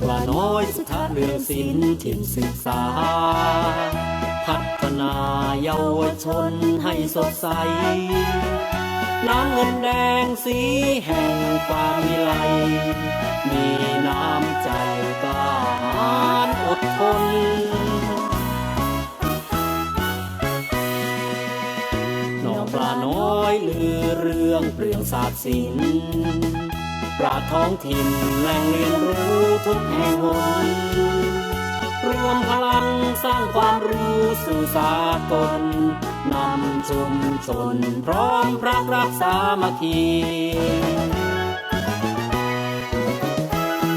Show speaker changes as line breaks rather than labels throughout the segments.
ปลาน้อยสถานเรืองศิลป์ถิ่นศึกษา พัฒนาเยาวชนให้สดใส น้ำเงินแดงสีแห่งความวิไล มีน้ำใจกล้าหาญอดทนน้องปลาน้อยลือเรื่องเปลืองศาสตร์ศิล ปราท้องถิ่นแหล่งเรียนรู้ทุกแห่งหนรวมพลังสร้างความรู้สู่สากลนำชุมชนพร้อมพรักรักสามัคคี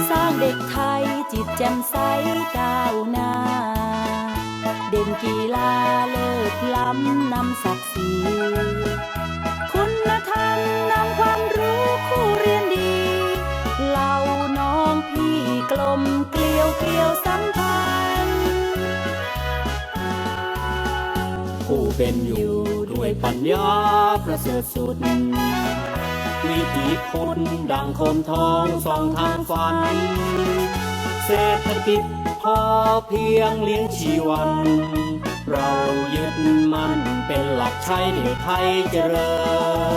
สร้างเด็กไทยจิตแจ่มใสก้าวหน้า เด่นกีฬาเลิศล้ำนำศักดิ์ศรี สัมพันธ์
ผู้เป็นอยู่ด้วยปัญญาประเสริฐสุด วิถีพุทธดังคนทองสองทางฝัน เศรษฐกิจพอเพียงเลี้ยงชีวัน เรายึดมั่นเป็นหลักใช้เด็กไทยเจริญ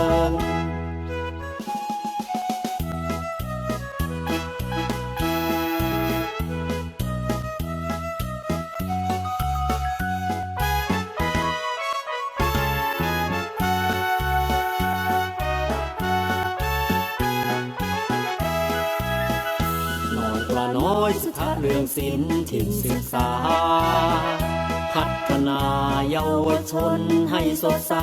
ยสถานเรืองศิลป์ถิ่นศึกษา พัฒนาเยาวชนให้สดใส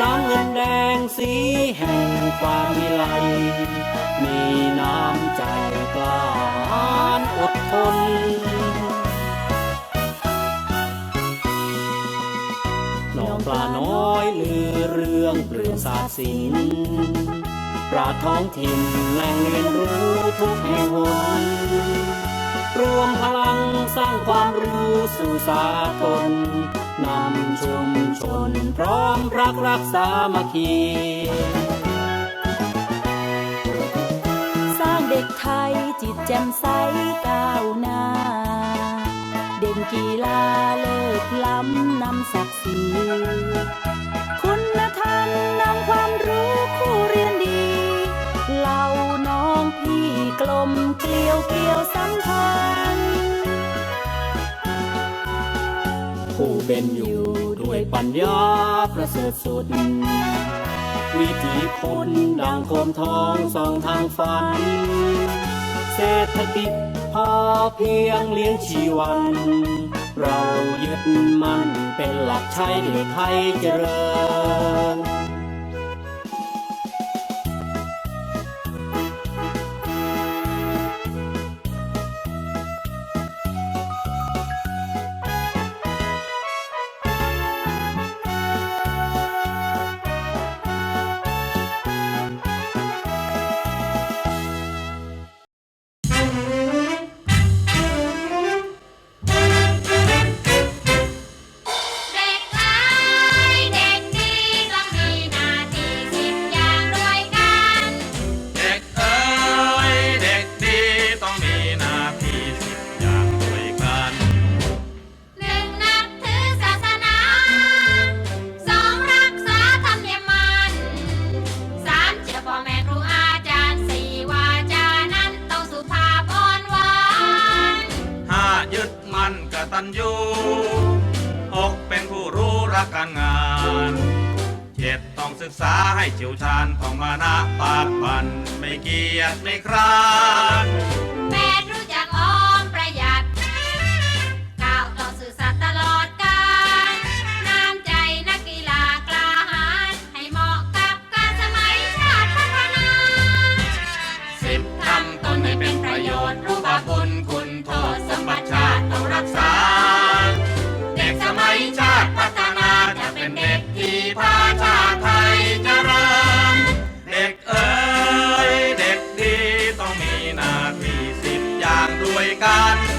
น้ำเงินแดงสีแห่งความวิไล มีน้ำใจกล้าหาญอดทนน้องปลาน้อยลือเรื่องเปลืองศาสตร์ศิลป์ ปราท้องถิ่นแหล่งเรียนรู้ทุกแห่งหนรวมพลังสร้างความรู้สู่สากลนำชุมชนพร้อมรักรักสามัคคี
สร้างเด็กไทยจิตแจ่มใสก้าวหน้า เด่นกีฬาเลิศล้ำนำศักดิ์ศรี
ผู้เป็นอยู่ด้วยปัญญาประเสริฐสุด วิถีพุทธดังโคมทองส่องทางฝัน เศรษฐกิจพอเพียงเลี้ยงชีวันเรายึดมั่นเป็นหลักใช้ในไทยเจริญั
นก
ตัญญูหกเป็นผู้รู้รักการงานเจ็ดต้องศึกษาให้เฉียวชาญต้องมานะปากปันไม่เกียจไม่คร้าน วยกัน